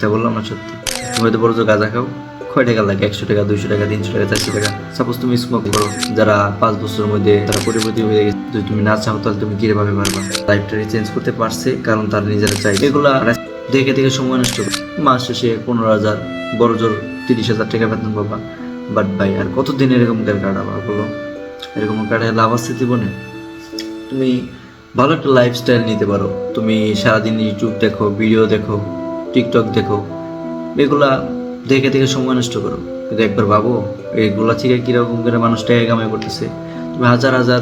তা বললাম না সত্যি। তুমি হয়তো বড় গাঁজা খাও, কয় টাকা লাগে? একশো টাকা, দুইশো টাকা, তিনশো টাকা, চারশো টাকা? সাপোজ তুমি স্মোক করো, যারা পাঁচ বছরের মধ্যে তারা কোটিপতি হয়ে গেছে, যদি তুমি না চাও, তাহলে তুমি কীভাবে পারবা? লাইফটা চেঞ্জ করতে পারছে, কারণ তারা নিজেরা চাই এগুলা দেখে দেখে সময় নষ্ট মাস শেষে পনেরো হাজার, বড় জোর তিরিশ হাজার টাকা বেতন পাবা। বাট ভাই, আর কতদিন এরকম করে কাটাবা, বলো? এরকম কাটায় লাভ আছে জীবনে? তুমি ভালো একটা লাইফস্টাইল নিতে পারো। তুমি সারাদিন ইউটিউব দেখো ভিডিও দেখো টিকটক দেখো। এগুলা দেখে দেখে সময় নষ্ট করো। কিন্তু একবার ভাবো, এগুলা থেকে কীরকম করে মানুষ টাকা কামাই করতেছে। তুমি হাজার হাজার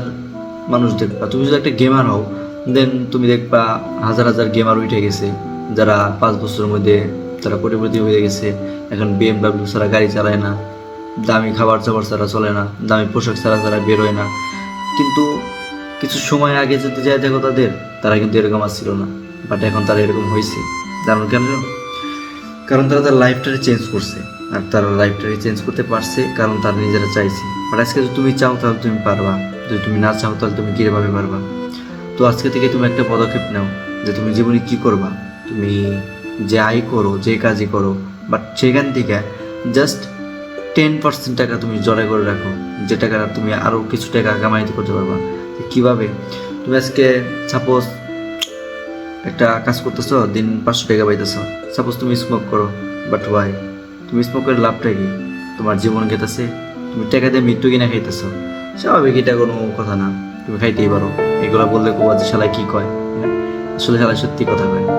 মানুষ দেখবা। তুমি যদি একটা গেমার হও দেন তুমি দেখবা হাজার হাজার গেমার উঠে গেছে। যারা পাঁচ বছরের মধ্যে তারা কোটিপতি হয়ে গেছে। এখন বিএমডাব্লিউ ছাড়া গাড়ি চালায় না। দামি খাবার চাবার ছাড়া চলে না। দামি পোশাক ছাড়া তারা বেরোয় না। কিন্তু কিছু সময় আগে যদি যায় দেখো তাদের তারা কিন্তু এরকম আসছিল না। বাট এখন তারা এরকম হয়েছে জানো কেন? কারণ তারা তার লাইফটাকে চেঞ্জ করছে। আর তারা লাইফটাকে চেঞ্জ করতে পারছে কারণ তারা নিজেরা চাইছে। বাট আজকে যদি তুমি চাও তাহলে তুমি পারবা। যদি তুমি না চাও তাহলে তুমি কীভাবে পারবা? তো আজকে থেকে তুমি একটা পদক্ষেপ নাও যে তুমি জীবনে কি করবা। তুমি যে আয় করো, যে কাজই করো বাট সেখান থেকে জাস্ট টেন পার্সেন্ট টাকা তুমি জড়াই করে রাখো, যে টাকাটা তুমি আরও কিছু টাকা কামাইতে করতে পারবা। কীভাবে? তুমি আজকে সাপোজ একটা কাজ করতেছো, দিন পাঁচশো টাকা পাইতেছো। সাপোজ তুমি স্মোক করো বাট ওয়াই তুমি স্মোক করে লাভটা কি? তোমার জীবন কেটেছে, তুমি টাকা দিয়ে মৃত্যু কিনা খাইতেছো। স্বাভাবিক এটা কোনো কথা না, তুমি খাইতেই পারো। এগুলা বললে কোয়া যে শালায় কি কয় হ্যাঁ? আসলে শালায় সত্যি কথা কয়।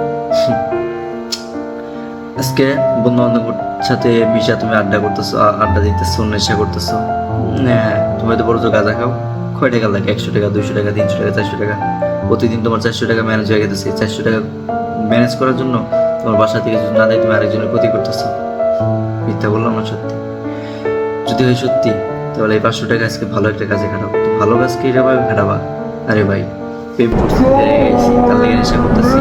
আজকে বন্ধু বান্ধবের সাথে মিশা তুমি আড্ডা করতেছো আড্ডা দিতেছো, নেশা করতেছো। হ্যাঁ তুমি হয়তো বড় তো গাঁজা খাও। কয় টাকা লাগে? একশো টাকা, দুইশো টাকা, তিনশো টাকা, চারশো টাকা? প্রতিদিন তোমার চারশো টাকা ম্যানেজ হয়ে গেছে চারশো টাকা ম্যানেজ করার জন্য তোমার বাসা থেকে যদি না দেয়, তুমি আরেকজনের ক্ষতি করতেছো। মিথ্যা বললাম না সত্যি। যদি হয় সত্যি, তাহলে এই পাঁচশো টাকা আজকে ভালো একটা কাজে তো ভালো কাজকে এভাবে খাটাবা আরে ভাই, প্রেম করছি তাহলে এসে করতেছি।